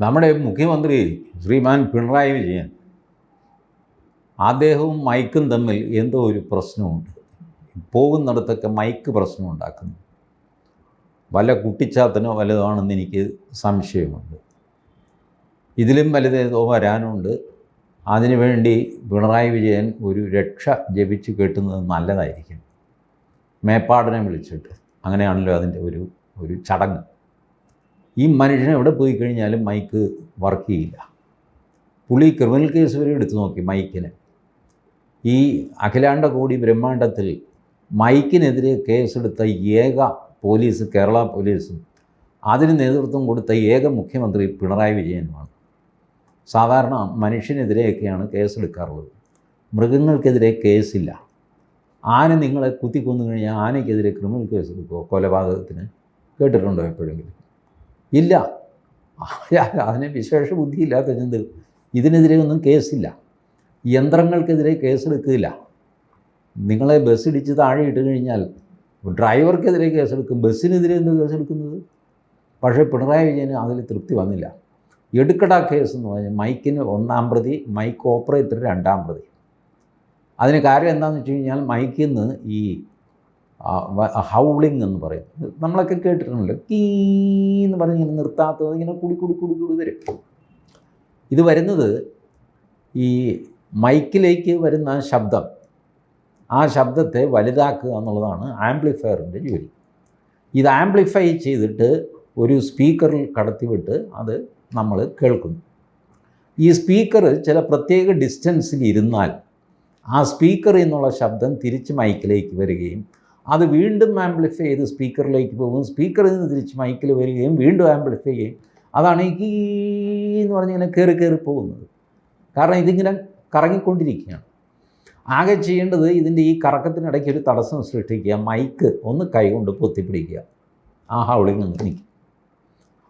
നമ്മുടെ മുഖ്യമന്ത്രി ശ്രീമാൻ പിണറായി വിജയൻ അദ്ദേഹവും മൈക്കും തമ്മിൽ എന്തോ ഒരു പ്രശ്നമുണ്ട്. പോകുന്നിടത്തൊക്കെ മൈക്ക് പ്രശ്നം ഉണ്ടാക്കുന്നു വല്ല കുട്ടിച്ചാത്തനോ വലുതാണെന്ന് എനിക്ക് സംശയമുണ്ട്. ഇതിലും വലുതേതോ വരാനുണ്ട്. അതിനുവേണ്ടി പിണറായി വിജയൻ ഒരു രക്ഷ ജപിച്ച് കേട്ടുന്നത് നല്ലതായിരിക്കും. മേപ്പാടിനെ വിളിച്ചിട്ട്. അങ്ങനെയാണല്ലോ അതിന്റെ ഒരു ഒരു ചടങ്ങ്. ഈ മനുഷ്യൻ എവിടെ പോയി കഴിഞ്ഞാലും മൈക്ക് വർക്ക് ചെയ്യില്ല. പുള്ളി ക്രിമിനൽ കേസ് വരെ എടുത്തു നോക്കി മൈക്കിന്. ഈ അഖിലാണ്ട കോടി ബ്രഹ്മാണ്ടത്തിൽ മൈക്കിനെതിരെ കേസെടുത്ത ഏക പോലീസ് കേരള പോലീസും അതിന് നേതൃത്വം കൊടുത്ത ഏക മുഖ്യമന്ത്രി പിണറായി വിജയനുമാണ്. സാധാരണ മനുഷ്യനെതിരെയൊക്കെയാണ് കേസെടുക്കാറുള്ളത്. മൃഗങ്ങൾക്കെതിരെ കേസില്ല. ആന നിങ്ങളെ കുത്തിക്കൊന്നു കഴിഞ്ഞാൽ ആനയ്ക്കെതിരെ ക്രിമിനൽ കേസ് എടുക്കുമോ കൊലപാതകത്തിന് കേട്ടിട്ടുണ്ടോ എപ്പോഴെങ്കിലും? ഇല്ല. അതിന് വിശേഷ ബുദ്ധിയില്ലാത്ത ചിന്ത ഇതിനെതിരെ ഒന്നും കേസില്ല. യന്ത്രങ്ങൾക്കെതിരെ കേസെടുക്കില്ല നിങ്ങളെ ബസ് ഇടിച്ച് താഴെ ഇട്ട് കഴിഞ്ഞാൽ ഡ്രൈവർക്കെതിരെ കേസെടുക്കും. ബസ്സിനെതിരെ എന്ത് കേസെടുക്കുന്നത്? പക്ഷേ പിണറായി വിജയന് അതിൽ തൃപ്തി വന്നില്ല. എടുക്കട കേസ് എന്ന് പറഞ്ഞാൽ മൈക്കിന് ഒന്നാം പ്രതി മൈക്ക് ഓപ്പറേറ്റർ രണ്ടാം പ്രതി. അതിന് കാര്യം എന്താണെന്ന് വെച്ച് കഴിഞ്ഞാൽ മൈക്കിൽ നിന്ന് ഈ ഹൗളിംഗ് എന്ന് പറയും. നമ്മളൊക്കെ കേട്ടിട്ടുണ്ടല്ലോ കീ എന്ന് പറഞ്ഞ് ഇങ്ങനെ നിർത്താത്തത് ഇങ്ങനെ കുടി കുടി കുടി കുടി വരും. ഇത് വരുന്നത് ഈ മൈക്കിലേക്ക് വരുന്ന ശബ്ദം. ആ ശബ്ദത്തെ വലുതാക്കുക എന്നുള്ളതാണ് ആംപ്ലിഫയറിന്റെ ജോലി. ഇത് ആംപ്ലിഫൈ ചെയ്തിട്ട് ഒരു സ്പീക്കറിൽ കടത്തിവിട്ട് അത് നമ്മൾ കേൾക്കുന്നു. ഈ സ്പീക്കർ ചില പ്രത്യേക ഡിസ്റ്റൻസിൽ ഇരുന്നാൽ ആ സ്പീക്കറിൽ നിന്നുള്ള ശബ്ദം തിരിച്ച് മൈക്കിലേക്ക് വരികയും അത് വീണ്ടും ആംപ്ലിഫൈ ചെയ്ത് സ്പീക്കറിലേക്ക് പോകും. സ്പീക്കറിൽ നിന്ന് തിരിച്ച് മൈക്കിൽ വരികയും വീണ്ടും ആംപ്ലിഫൈ ചെയ്യും അതാണ് ഈ എന്ന് എന്ന് പറഞ്ഞിങ്ങനെ കയറി കയറി പോകുന്നത്. കാരണം ഇതിങ്ങനെ കറങ്ങിക്കൊണ്ടിരിക്കുകയാണ്. ആകെ ചെയ്യേണ്ടത് ഇതിന്റെ ഈ കറക്കത്തിനിടയ്ക്ക് ഒരു തടസ്സം സൃഷ്ടിക്കുക. മൈക്ക് ഒന്ന് കൈകൊണ്ട് പൊത്തിപ്പിടിക്കുക. ആ ഹൗളിങ് നിൽക്കും.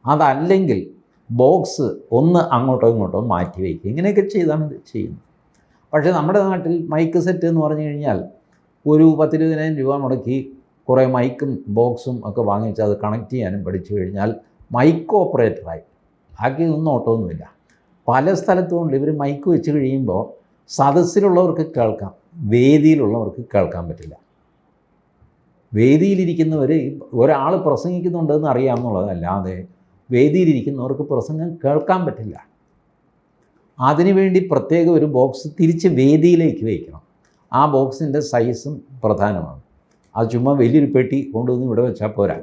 അതല്ലെങ്കിൽ ബോക്സ് ഒന്ന് അങ്ങോട്ടോ ഇങ്ങോട്ടോ മാറ്റി വയ്ക്കുക. ഇങ്ങനെയൊക്കെ ചെയ്താണ് ഇത് ചെയ്യുന്നത്. പക്ഷേ നമ്മുടെ നാട്ടിൽ മൈക്ക് സെറ്റ് എന്ന് പറഞ്ഞു കഴിഞ്ഞാൽ ഒരു പത്തിരുപതിനായിരം രൂപ മുടക്കി കുറേ മൈക്കും ബോക്സും ഒക്കെ വാങ്ങിച്ച് അത് കണക്ട് ചെയ്യാനും പഠിച്ചു കഴിഞ്ഞാൽ മൈക്ക് ഓപ്പറേറ്ററായി. ബാക്കി ഒന്നും ഓട്ടമൊന്നുമില്ല. പല സ്ഥലത്തുകൊണ്ട് ഇവർ മൈക്ക് വെച്ച് കഴിയുമ്പോൾ സദസ്സിലുള്ളവർക്ക് കേൾക്കാം വേദിയിലുള്ളവർക്ക് കേൾക്കാൻ പറ്റില്ല. വേദിയിലിരിക്കുന്നവർ ഒരാൾ പ്രസംഗിക്കുന്നുണ്ടെന്ന് അറിയാമെന്നുള്ളതല്ലാതെ വേദിയിലിരിക്കുന്നവർക്ക് പ്രസംഗം കേൾക്കാൻ പറ്റില്ല. അതിനുവേണ്ടി പ്രത്യേക ഒരു ബോക്സ് തിരിച്ച് വേദിയിലേക്ക് വയ്ക്കണം ആ ബോക്സിന്റെ സൈസും പ്രധാനമാണ്. അത് ചുമ്മാ വലിയൊരു പെട്ടി കൊണ്ടുവന്ന് ഇവിടെ വെച്ചാൽ പോരാ.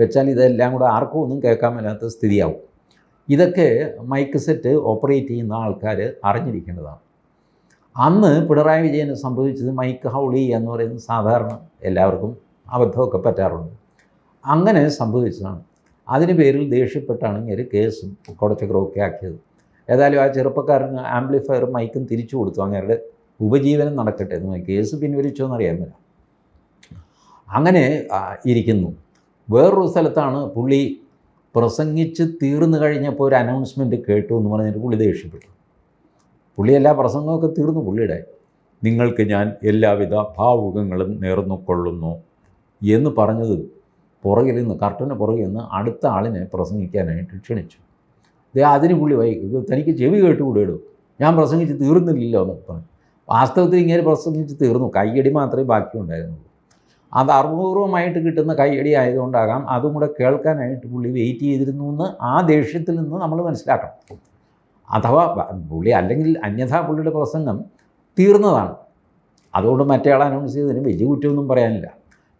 വെച്ചാൽ ഇതെല്ലാം കൂടെ ആർക്കും ഒന്നും കേൾക്കാൻ മേലാത്ത സ്ഥിതിയാവും. ഇതൊക്കെ മൈക്ക് സെറ്റ് ഓപ്പറേറ്റ് ചെയ്യുന്ന ആൾക്കാർ അറിഞ്ഞിരിക്കേണ്ടതാണ്. അന്ന് പിണറായി വിജയന് സംഭവിച്ചത് മൈക്ക് ഹൗളി എന്ന് പറയുന്നത് സാധാരണ എല്ലാവർക്കും അബദ്ധമൊക്കെ പറ്റാറുണ്ട്. അങ്ങനെ സംഭവിച്ചതാണ്. അതിന് പേരിൽ ദേഷ്യപ്പെട്ടാണ് ഇങ്ങനെ കേസും കുടച്ചക്രമൊക്കെ ആക്കിയത്. ഏതായാലും ആ ചെറുപ്പക്കാരന് ആംപ്ലിഫയറും മൈക്കും തിരിച്ചു കൊടുത്തു. അങ്ങേരുടെ ഉപജീവനം നടക്കട്ടെ എന്ന് കേസ് പിൻവലിച്ചോ എന്നറിയാൻ അങ്ങനെ ഇരിക്കുന്നു. വേറൊരു സ്ഥലത്താണ് പുള്ളി പ്രസംഗിച്ച് തീർന്നു കഴിഞ്ഞപ്പോൾ ഒരു അനൗൺസ്മെന്റ് കേട്ടു എന്ന് പറഞ്ഞിട്ട് പുള്ളി ദേഷ്യപ്പെട്ടു. പുള്ളി എല്ലാ പ്രസംഗമൊക്കെ തീർന്നു പുള്ളിയുടെ. നിങ്ങൾക്ക് ഞാൻ എല്ലാവിധ ഭാവുകങ്ങളും നേർന്നു കൊള്ളുന്നു എന്ന് പറഞ്ഞത് പുറകിൽ നിന്ന് കർട്ടന് പുറകിൽ നിന്ന് അടുത്ത ആളിനെ പ്രസംഗിക്കാനായിട്ട് ക്ഷണിച്ചു. അതിന് പുള്ളി വൈകി തനിക്ക് ചെവി കേട്ട് ഇടും ഞാൻ പ്രസംഗിച്ച് തീർന്നില്ലല്ലോ എന്ന് പറഞ്ഞു. വാസ്തവത്തിൽ ഇങ്ങനെ പ്രസംഗിച്ച് തീർന്നു. കയ്യടി മാത്രമേ ബാക്കിയുണ്ടായിരുന്നുള്ളൂ. അത് അപൂർവമായിട്ട് കിട്ടുന്ന കയ്യടി ആയതുകൊണ്ടാകാം അതും കൂടെ കേൾക്കാനായിട്ട് പുള്ളി വെയിറ്റ് ചെയ്തിരുന്നു എന്ന് ആ ദേഷ്യത്തിൽ നിന്ന് നമ്മൾ മനസ്സിലാക്കണം. അഥവാ പുള്ളി അല്ലെങ്കിൽ അന്യഥാ പുള്ളിയുടെ പ്രസംഗം തീർന്നതാണ്. അതുകൊണ്ട് മറ്റേ അനൗൺസ് ചെയ്തതിന് വലിയ കുറ്റമൊന്നും പറയാനില്ല.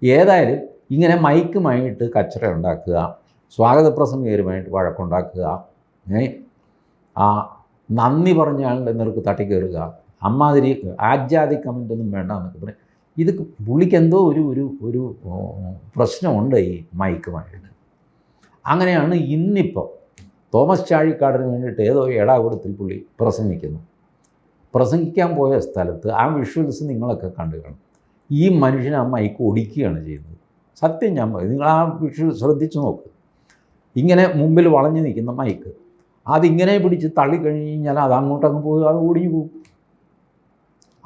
ഏതായാലും ഇങ്ങനെ മൈക്കുമായിട്ട് കച്ചറ ഉണ്ടാക്കുക സ്വാഗത പ്രസംഗകരുമായിട്ട് വഴക്കുണ്ടാക്കുക നന്ദി പറഞ്ഞ ആളുടെ നേർക്ക് തട്ടിക്കയറുക അമ്മാതിരി ആജാതി കമന്റ് ഒന്നും വേണ്ട എന്നൊക്കെ പറയും. ഇത് പുള്ളിക്ക് എന്തോ ഒരു ഒരു ഒരു പ്രശ്നമുണ്ട് ഈ മൈക്കുമായിട്ട് അങ്ങനെയാണ് ഇന്നിപ്പോൾ തോമസ് ചാഴിക്കാടിന് വേണ്ടിയിട്ട് ഏതോ ഏടാകൂടത്തിൽ പുള്ളി പ്രസംഗിക്കുന്നു. പ്രസംഗിക്കാൻ പോയ സ്ഥലത്ത് ആ വിഷ്വൽസ് നിങ്ങളൊക്കെ കണ്ടു കാണും. ഈ മനുഷ്യനെ ആ മൈക്ക് ഒടിക്കുകയാണ് ചെയ്യുന്നത്. സത്യം ഞാൻ നിങ്ങൾ ആ വിഷ്വൽ ശ്രദ്ധിച്ചു നോക്ക്. ഇങ്ങനെ മുമ്പിൽ വളഞ്ഞു നിൽക്കുന്ന മൈക്ക് അതിങ്ങനെ പിടിച്ച് തള്ളിക്കഴിഞ്ഞ് കഴിഞ്ഞാൽ അത് അങ്ങോട്ടങ്ങ് പോകും അത് ഓടിഞ്ഞു പോകും.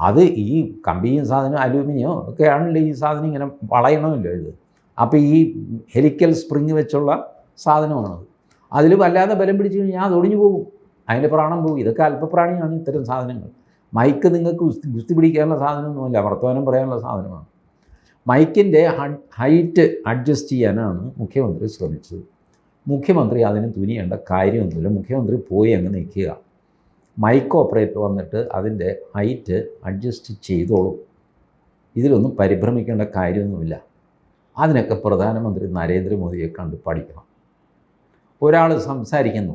അത് ഈ കമ്പിയും സാധനം അലൂമിനിയോ ഒക്കെ ആണല്ലോ ഈ സാധനം ഇങ്ങനെ വളയണമല്ലോ ഇത്. അപ്പോൾ ഈ ഹെലിക്കൽ സ്പ്രിങ് വെച്ചുള്ള സാധനമാണത്. അതിൽ വല്ലാതെ ബലം പിടിച്ചു കഴിഞ്ഞാൽ അത് ഒടിഞ്ഞു പോകും. അതിന്റെ പ്രാണം പോകും. ഇതൊക്കെ അല്പപ്രാണിയാണ് ഇത്തരം സാധനങ്ങൾ. മൈക്ക് നിങ്ങൾക്ക് ഗുസ്തി ഗുസ്തി പിടിക്കാനുള്ള സാധനമൊന്നുമല്ല വർത്തമാനം പറയാനുള്ള സാധനമാണ്. മൈക്കിന്റെ ഹൈറ്റ് അഡ്ജസ്റ്റ് ചെയ്യാനാണ് മുഖ്യമന്ത്രി ശ്രമിച്ചത്. മുഖ്യമന്ത്രി അതിന് തുനിയേണ്ട കാര്യമൊന്നുമില്ല. മുഖ്യമന്ത്രി പോയി അങ്ങ് നിൽക്കുക. മൈക്ക് ഓപ്പറേറ്റർ വന്നിട്ട് അതിന്റെ ഹൈറ്റ് അഡ്ജസ്റ്റ് ചെയ്തോളും. ഇതിലൊന്നും പരിഭ്രമിക്കേണ്ട കാര്യമൊന്നുമില്ല. അതിനൊക്കെ പ്രധാനമന്ത്രി നരേന്ദ്രമോദിയെ കണ്ട് പഠിക്കണം. ഒരാൾ സംസാരിക്കുന്നു.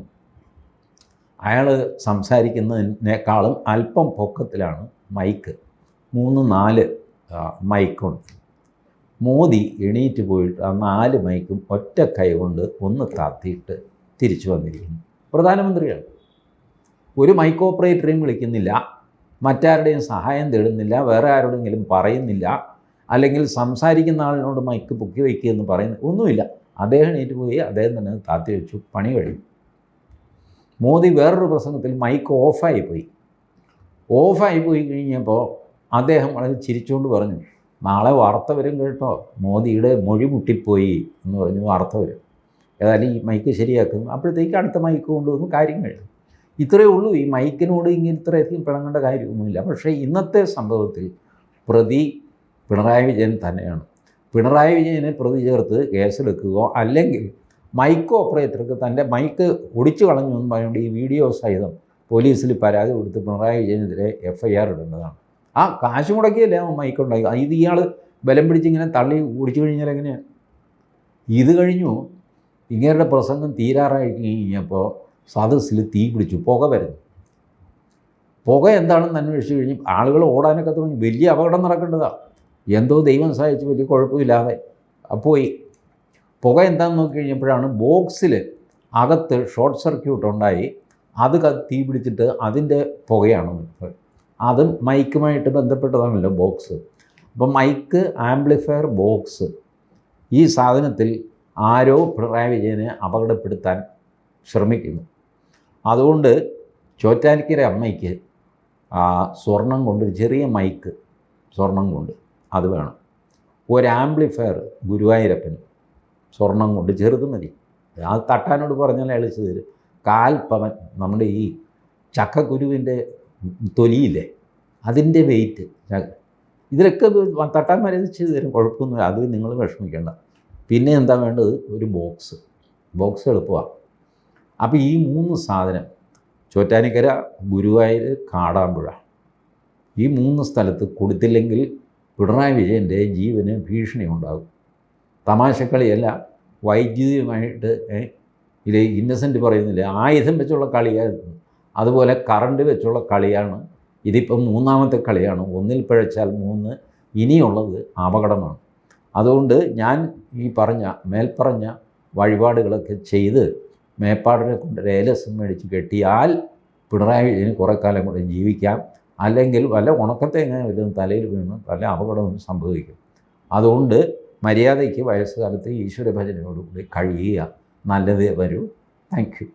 അയാൾ സംസാരിക്കുന്നതിനേക്കാളും അല്പം പൊക്കത്തിലാണ് മൈക്ക് മൂന്ന് നാല് മൈക്കുണ്ട് മോദി എണീറ്റ് പോയിട്ട് ആ നാല് മൈക്കും ഒറ്റ കൈ കൊണ്ട് ഒന്ന് താത്തിയിട്ട് തിരിച്ചു വന്നിരിക്കുന്നു. പ്രധാനമന്ത്രിയാണ്. ഒരു മൈക്ക് ഓപ്പറേറ്ററെയും വിളിക്കുന്നില്ല. മറ്റാരുടെയും സഹായം തേടുന്നില്ല. വേറെ ആരോടെങ്കിലും പറയുന്നില്ല. അല്ലെങ്കിൽ സംസാരിക്കുന്ന ആളിനോട് മൈക്ക് പൊക്കി വയ്ക്കുക എന്ന് പറയുന്ന ഒന്നുമില്ല. അദ്ദേഹം എണീറ്റ് പോയി അദ്ദേഹം തന്നെ താത്തി വെച്ചു. പണി കഴിഞ്ഞു. മോദി വേറൊരു പ്രസംഗത്തിൽ മൈക്ക് ഓഫായി പോയി ഓഫായി പോയി കഴിഞ്ഞപ്പോൾ അദ്ദേഹം വളരെ ചിരിച്ചുകൊണ്ട് പറഞ്ഞു നാളെ വാർത്ത വരും കേട്ടോ. മോദിയുടെ മൊഴി മുട്ടിപ്പോയി എന്ന് പറഞ്ഞു വാർത്ത വരും. ഏതായാലും ഈ മൈക്ക് ശരിയാക്കും അപ്പോഴത്തേക്ക് അടുത്ത മൈക്ക് കൊണ്ടുവന്ന് കാര്യം കഴിഞ്ഞു ഇത്രയേ ഉള്ളൂ. ഈ മൈക്കിനോട് ഇങ്ങനെ ഇത്രയധികം പിണങ്ങേണ്ട കാര്യമൊന്നുമില്ല. പക്ഷേ ഇന്നത്തെ സംഭവത്തിൽ പ്രതി പിണറായി വിജയൻ തന്നെയാണ്. പിണറായി വിജയനെ പ്രതി ചേർത്ത് കേസെടുക്കുകയോ അല്ലെങ്കിൽ മൈക്ക് ഓപ്പറേറ്റർക്ക് തന്റെ മൈക്ക് ഒടിച്ചു കളഞ്ഞു എന്ന് പറഞ്ഞുകൊണ്ട് ഈ വീഡിയോ സഹിതം പോലീസിൽ പരാതി കൊടുത്ത് പിണറായി വിജയനെതിരെ എഫ് ഐ ആർ ഇടേണ്ടതാണ് ആ കാശ് മുടക്കിയല്ലേ ആ മൈക്ക് ഉണ്ടായി? ഇത് ഇയാൾ ബലം പിടിച്ചിങ്ങനെ തള്ളി ഓടിച്ചു കഴിഞ്ഞാൽ എങ്ങനെയാണ് ഇത് കഴിഞ്ഞു ഇങ്ങേരുടെ പ്രസംഗം തീരാറായി കഴിഞ്ഞപ്പോൾ സദസ്സിൽ തീ പിടിച്ചു പുക വരുന്നു. പുക എന്താണെന്ന് അന്വേഷിച്ച് കഴിഞ്ഞ് ആളുകൾ ഓടാനൊക്കെ തുടങ്ങി. വലിയ അപകടം നടക്കേണ്ടതാണ് എന്തോ ദൈവം സഹായിച്ച് വലിയ കുഴപ്പമില്ലാതെ പോയി. പുക എന്താണെന്ന് നോക്കി കഴിഞ്ഞപ്പോഴാണ് ബോക്സിൽ അകത്ത് ഷോർട്ട് സർക്യൂട്ട് ഉണ്ടായി. അത് തീ പിടിച്ചിട്ട് അതിന്റെ പുകയാണ്. അതും മൈക്കുമായിട്ട് ബന്ധപ്പെട്ടതാണല്ലോ ബോക്സ്. അപ്പോൾ മൈക്ക് ആംപ്ലിഫയർ ബോക്സ് ഈ സാധനത്തിൽ ആരോ പിണറായി വിജയനെ അപകടപ്പെടുത്താൻ ശ്രമിക്കുന്നു. അതുകൊണ്ട് ചോറ്റാനിക്കര അമ്മയ്ക്ക് ആ സ്വർണം കൊണ്ട് ഒരു ചെറിയ മൈക്ക് സ്വർണം കൊണ്ട് അത് വേണം. ഒരു ആംപ്ലിഫയർ ഗുരുവായൂരപ്പന് സ്വർണം കൊണ്ട് ചെറുത് മതി. അത് തട്ടാനോട് പറഞ്ഞാൽ എളിച്ച് തരും. കാൽപ്പവൻ നമ്മുടെ ഈ ചക്കക്കുരുവിന്റെ തൊലിയില്ലേ അതിന്റെ വെയിറ്റ് ഇതിലൊക്കെ ഇത് തട്ടാൻ വരെ ചെയ്ത് തരും കുഴപ്പമൊന്നുമില്ല. അത് നിങ്ങൾ വിഷമിക്കേണ്ട. പിന്നെ എന്താ വേണ്ടത്? ഒരു ബോക്സ്. ബോക്സ് എളുപ്പമാണ് അപ്പോൾ ഈ മൂന്ന് സാധനം ചോറ്റാനിക്കര ഗുരുവായൂർ കാടാമ്പുഴ ഈ മൂന്ന് സ്ഥലത്ത് കൊടുത്തില്ലെങ്കിൽ പിണറായി വിജയന്റെ ജീവന് ഭീഷണി ഉണ്ടാകും തമാശക്കളിയല്ല വൈദ്യുതിയുമായിട്ട് ഇതിൽ ഇത് ഇന്നസെന്റ് പറയുന്നില്ല ആയുധം വെച്ചുള്ള കളിയായിരുന്നു. അതുപോലെ കറണ്ട് വെച്ചുള്ള കളിയാണ് ഇതിപ്പം മൂന്നാമത്തെ കളിയാണ്. ഒന്നിൽ പിഴച്ചാൽ മൂന്ന് ഇനിയുള്ളത് അപകടമാണ്. അതുകൊണ്ട് ഞാൻ ഈ പറഞ്ഞ മേൽപ്പറഞ്ഞ വഴിപാടുകളൊക്കെ ചെയ്ത് മേപ്പാടിനെ കൊണ്ട് രേലസം മേടിച്ച് കെട്ടിയാൽ പിണറായി വിജയന് കുറേ കാലം കൂടെ ജീവിക്കാം. അല്ലെങ്കിൽ വല്ല ഉണക്കത്തെ എങ്ങനെ വല്ലതും തലയിൽ വീണ് വല്ല അപകടവും സംഭവിക്കും. അതുകൊണ്ട് മര്യാദയ്ക്ക് വയസ്സുകാലത്ത് ഈശ്വര ഭജനയോടുകൂടി കഴിയുക. നല്ലതേ വരൂ. Thank you.